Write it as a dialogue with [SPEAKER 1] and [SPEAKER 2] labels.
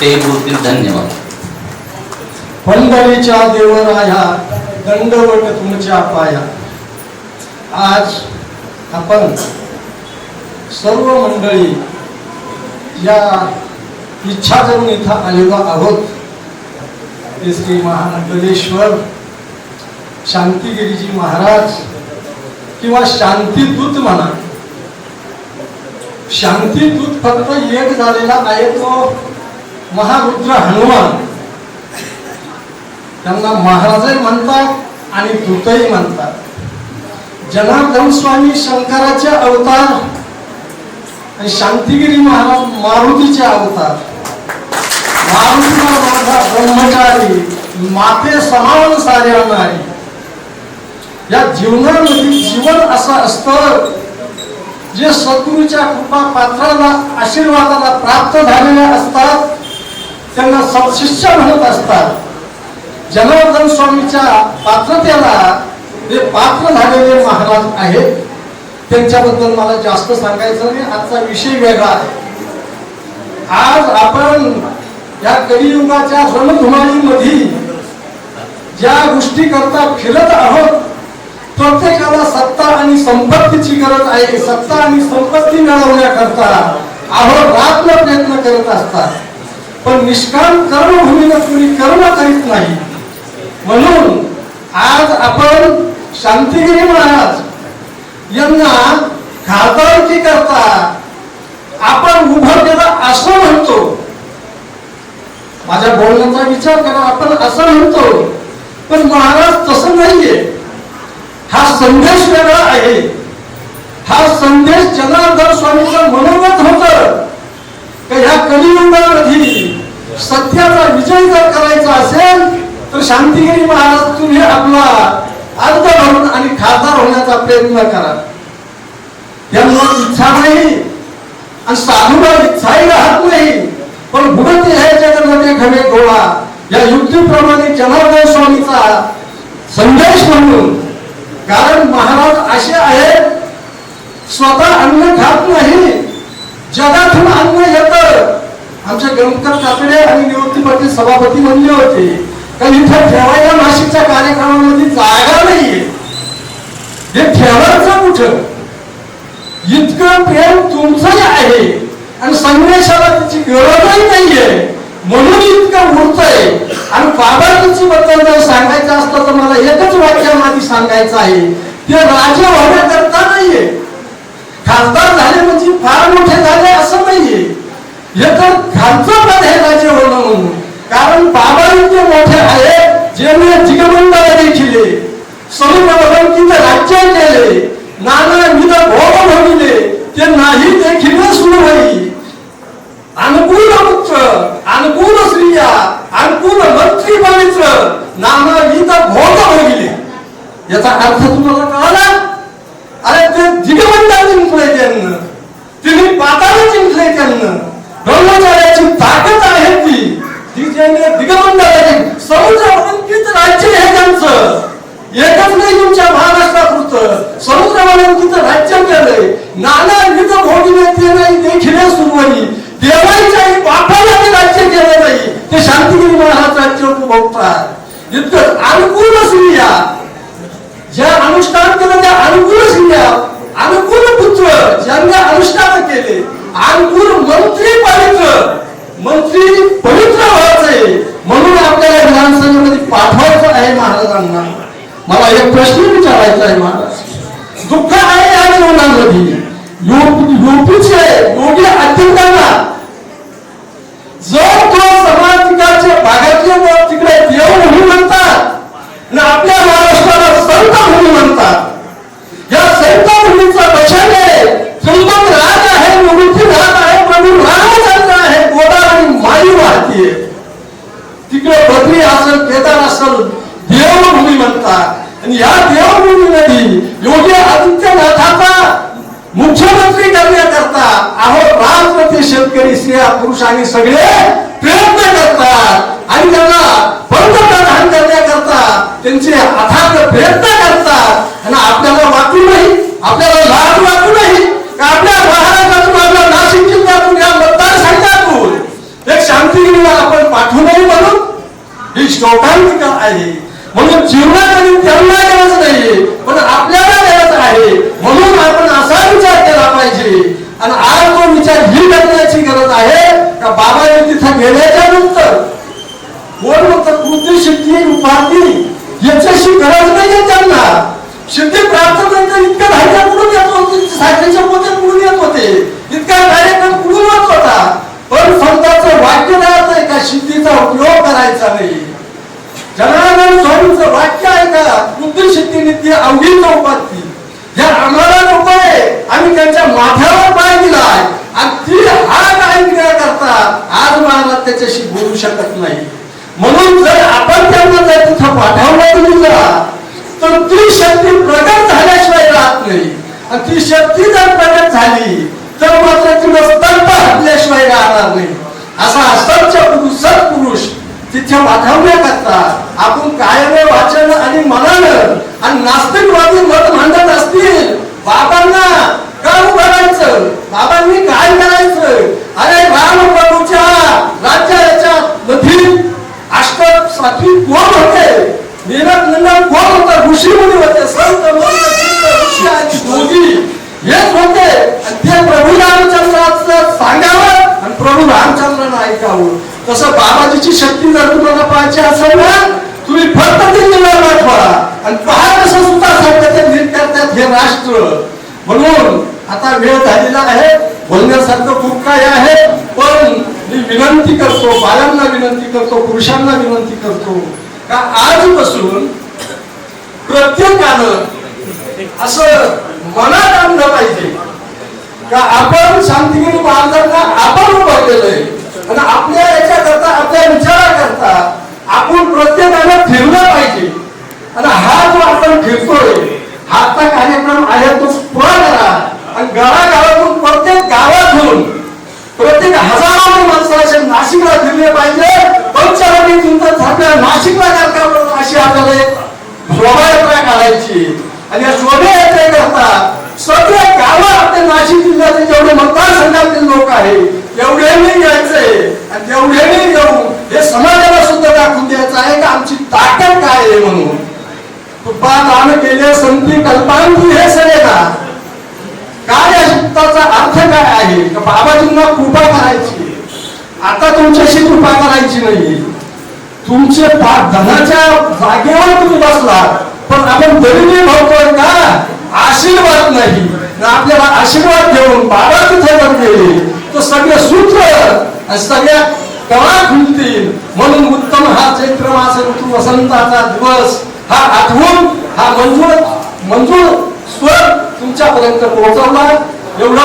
[SPEAKER 1] ते बोलतील धन्यवाद.
[SPEAKER 2] पंढरीच्या देवराया दंडवट तुमच्या पाया. आज आपण सर्व मंडळी या इच्छाजन इथं आलेलो आहोत. ते श्री महानंदलेश्वर शांतिगिरीजी महाराज किंवा शांतीदूत म्हणा. शांतीदूत फक्त एक झालेला आहे तो महारुद्र हनुमान. त्यांना महाराजही म्हणतात आणि दूतही म्हणतात. जनार्दन स्वामी शंकराचे अवतार आणि शांतिगिरी महाराज मारुतीचे अवतार. मारुतीला माझा ब्रह्मचारी माते समान साऱ्या नाही. या जीवनामध्ये जीवन असं असतं जे सद्गुरूच्या कृपा पात्राला आशीर्वादाला प्राप्त झालेल्या असतात. त्यांना सत्शिष्य म्हणत असतात. जनार्दन स्वामीच्या पात्रतेला जे पात्र झालेले महाराज आहेत त्यांच्याबद्दल मला जास्त सांगायचं नाही. आजचा विषय वेगळा आहे. आज आपण या कलियुगाच्या रणधुमाळीमध्ये ज्या गोष्टी करता फिरत आहोत प्रत्येकाला सत्ता आणि संपत्तीची गरज आहे. सत्ता आणि संपत्ती मिळवण्याकरता अहोरात्र प्रयत्न करत असतात. पण निष्काम कर्मभूमीनं कुणी कर्म करीत नाही. म्हणून आज आपण शांतिगिरी महाराज यांना खासदारकी करता आपण उभं केलं असं म्हणतो. माझ्या बोलण्याचा विचार करा आपण असं म्हणतो. पण महाराज तसं नाहीये. हा संदेश वेगळा आहे. हा संदेश जनार्दन स्वामीचं मनोगत होत. का ह्या कलियुगामध्ये सत्याचा विजय जर करायचा असेल तर शांतिगिरी महाराज तुम्ही आपला अर्ज भरून आणि खासदार होण्याचा प्रयत्न करा. त्यांना इच्छा नाही आणि साधूला इच्छाही राहत नाही. पण भुगत हे जगन्नाथे घडे गोळा. या युक्तीप्रमाणे जनार्दन स्वामीचा संदेश म्हणून. कारण महाराज असे आहेत स्वतः अन्न खात नाही. जगातून अन्न येतं. आमच्या गणकर काकडे आणि निवृत्ती पाटील सभापती म्हणले होते. कारण इथं ठेवायला नाशिकच्या कार्यक्रमामध्ये जागा नाहीये. हे ठेवायचं कुठं? इतकं प्रेम तुमचंही आहे. आणि संदेशाला त्याची गरजही नाहीये. म्हणून इतकं उरतंय. आणि बाबाजीची बद्दल जर सांगायचं असतं तर मला एकच वाक्यामध्ये सांगायचं आहे. ते राजे होण्याकरता नाहीये. खासदार झाले म्हणजे फार मोठे झाले असं नाहीये. हे तर खालचं पद हे राजे होणं म्हणून कारण बाबाजी जे मोठे आहेत जे मी जिगमंडाला देखील भगवंतीचे राज्य केले नाना विध भोग भोगिले ते नाही देखील सुरू होई अनुकूल पुत्र अनुकूल स्त्रिया अनुकूल मंत्री पवित्र नाना विध भोग भोगिले याचा अर्थ तुम्हाला कळाला? अरे ते दिगमंडळ जिंकले त्यांना. तिने पाताळ जिंकले त्यांना. ब्रह्मचार्याची ताकद आहे ती. ती ज्याने दिगमंडळाची समुद्रावलंकित राज्य आहे त्यांचं. एकच नाही तुमच्या महाराष्ट्रापुरतं. समुद्रावलंकित राज्य केलंय. नाना विध भोगीने ते नाही देखील सुरुवाई देवाईच्याही बापाला ते राज्य केलं नाही. ते शांतिगिरी महाराज राज्य उपभोगतात. इतकं अनुकूल स्त्रिया ज्या अनुष्ठान केलं त्या अनुकूल स्त्रिया अनुकूल पुत्र ज्यांना अनुष्ठान केले. अंकुर मंत्री पवित्र. मंत्री पवित्र व्हायचंय. म्हणून आपल्याला विधानसभेमध्ये पाठवायचं आहे महाराजांना मला एक प्रश्न विचारायचा आहे महाराज. दुःख आहे या जीवनामध्ये योपीचे योगी अत्यंतांना जर तो समाजिकाचे भागातले लोक तिकडे देव म्हणून म्हणतात आणि आपल्या महाराष्ट्राला संत म्हणून म्हणतात या संत म्हणूनचा वचन आहे त्र्यंबक राज आहे निवृत्ती राज आहे प्रभू रामचंद्र आहे गोदा आणि माई वाहतीये तिकडे बद्री असेल केदार असेल देवभूमी म्हणतात आणि या देवभूमीमध्ये योगी आदित्यनाथाचा मुख्यमंत्री करण्याकरता अहो राजपती शेतकरी स्त्रिया पुरुष आणि सगळे प्रयत्न करतात. आणि त्यांना पंतप्रधान करण्याकरता त्यांचे अथाग प्रयत्न करतात. आणि आपल्याला वाटू नाही आपल्याला लाज वाटू नाही आपल्या महाराष्ट्रातून आपल्या नाशिक जिल्ह्यातून या मतदारसंघातून एक शांतिगिरी आपण पाठवू नये म्हणून ही शोकांतिका आहे. म्हणून जीवनामध्ये त्यांना गरज नाही पण आपल्याला गरज आहे म्हणून आपण असा विचार केला पाहिजे आणि आज तो विचार ही करण्याची गरज आहे का बाबाने तिथं गेल्याच्यानंतर कोण म्हणतात बुद्धी सिद्धी उपाधी याच्याशी गरज नाही त्यांना. सिद्धी प्राप्त नंतर इतकं धान्य कुठून येत होते? साखरेच्या पोते कुठून येत होते. इतका कार्यक्रम कुठून होत होता? पण संतांचं वाक्य राहत का? सिद्धीचा उपयोग करायचा नाही. जनार्दन स्वामींचं वाक्य आहे का? बुद्धी सिद्धी नित्य अवघी चौपाती या आम्हाला नको आहे. आम्ही त्यांच्या माथ्यावर पाय दिलाय आणि ती हा काय क्रिया करतात आज महाराज त्याच्याशी बोलू शकत नाही. म्हणून जर आपण त्यांना जर तिथं पाठवलं दिलं तर ती शक्ती प्रगट झाल्याशिवाय राहत नाही. आणि ती शक्ती जर प्रगट झाली तर मात्र ती स्तंभ हटल्याशिवाय राहणार नाही. असा असंच पुरुष सत्पुरुष तिथे वाढवण्याकरता आपण कायम वाचन आणि मनानं आणि नास्तिकवादी मत मांडत असतील बाबांना का उभारायचं बाबांनी काय करायचं अरे राम प्रभूच्या राज्याच्या मध्ये अष्ट सातवी कोण होते नीरज नंदन कोण होता ऋषी मुनी होते संत मंत सिद्ध ऋषी आणि योगी हेच होते आणि ते प्रभू रामचंद्राचं सांगावं आणि प्रभू रामचंद्रानं ऐकावं तसं बाबाजीची शक्ती जर तुम्हाला पाहायची असेल ना तुम्ही फक्त दिल्लीला पाठवा आणि पहा कसं सुद्धा सारखं नीट करतात हे राष्ट्र. म्हणून आता वेळ झालेला आहे. बोलण्यासारखं खूप काय आहे पण मी विनंती करतो बायांना विनंती करतो पुरुषांना विनंती करतो का आजपासून प्रत्येकानं असं मनात आणलं पाहिजे. का आपण शांतिगिरी महाराजांना आपण उभारलेलं आहे आणि आपल्या याच्याकरता आपल्या विचाराकरता आपण प्रत्येकाने फिरलं पाहिजे. आणि हा जो आपण फिरतोय हाचा कार्यक्रम आहे तो पुरा करा. आणि गावागावातून प्रत्येक गावातून प्रत्येक हजारो माणसं नाशिकला फिरले पाहिजे. पंचवटी तुमचं झालं नाशिकला कार्यक्रम अशी आपल्याला एक शोभायात्रा काढायची. आणि या शोभायात्रेकरता सगळे गावं आपल्या नाशिक जिल्ह्याचे जेवढे मतदारसंघातील लोक आहे तेवढ्या मी घ्यायचंय आणि मी घेऊन हे समाजाला सुद्धा दाखवून द्यायचं आहे का आमची ताकद काय आहे म्हणून? कृपा दान केले संती कल्पांती हे सगळेना काय या शब्दाचा अर्थ काय आहे? का बाबाजींना कृपा करायची आता तुमच्याशी कृपा करायची नाही. तुमचे पा- धनाच्या जागेवर तुम्ही बसला पण आपण गरिबी भावतोय का? आशीर्वाद नाही. आपल्याला आशीर्वाद घेऊन बाबा तिथे गेले. सगळे सूत्र आणि सगळ्या कळा खुलतील म्हणून उत्तम हा चैत्र मास ऋतू वसंताचा दिवस हा आठवून हा मंजूर मंजूर स्वर तुमच्यापर्यंत पोहोचवला. एवढा